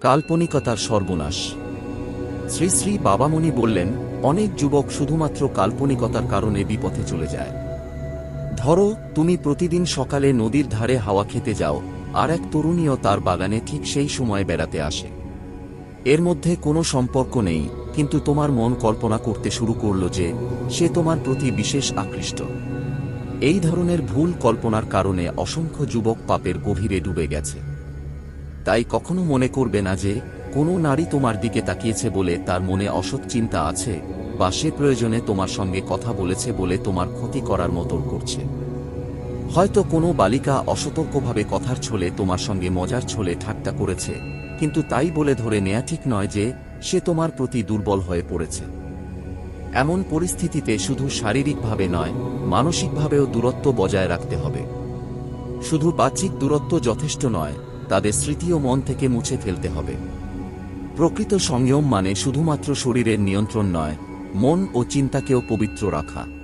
কাল্পনিকতার সর্বনাশ। শ্রী শ্রী বাবামণি বললেন, অনেক যুবক শুধুমাত্র কাল্পনিকতার কারণে বিপথে চলে যায়। ধরো, তুমি প্রতিদিন সকালে নদীর ধারে হাওয়া খেতে যাও, আর এক তরুণীও তার বাগানে ঠিক সেই সময় বেড়াতে আসে। এর মধ্যে কোনো সম্পর্ক নেই, কিন্তু তোমার মন কল্পনা করতে শুরু করল যে, সে তোমার প্রতি বিশেষ আকৃষ্ট। এই ধরনের ভুল কল্পনার কারণে অসংখ্য যুবক পাপের গভীরে ডুবে গেছে। তাই কখনো মনে করবে না যে, কোনো নারী তোমার দিকে তাকিয়েছে বলে তার মনে অসৎ চিন্তা আছে, বা সে প্রয়োজনে তোমার সঙ্গে কথা বলেছে বলে তোমার ক্ষতি করার মতো করছে। হয়তো কোনো বালিকা অসতর্কভাবে কথার ছলে তোমার সঙ্গে মজার ছলে ঠাট্টা করেছে, কিন্তু তাই বলে ধরে নেয়া ঠিক নয় যে, সে তোমার প্রতি দুর্বল হয়ে পড়েছে। এমন পরিস্থিতিতে শুধু শারীরিকভাবে নয়, মানসিকভাবেও দূরত্ব বজায় রাখতে হবে। শুধু বাহ্যিক দূরত্ব যথেষ্ট নয় তাদের স্মৃতি ও মন থেকে মুছে ফেলতে হবে। প্রকৃত সংযম মানে শুধুমাত্র শরীরের নিয়ন্ত্রণ নয়, মন ও চিন্তাকেও পবিত্র রাখা।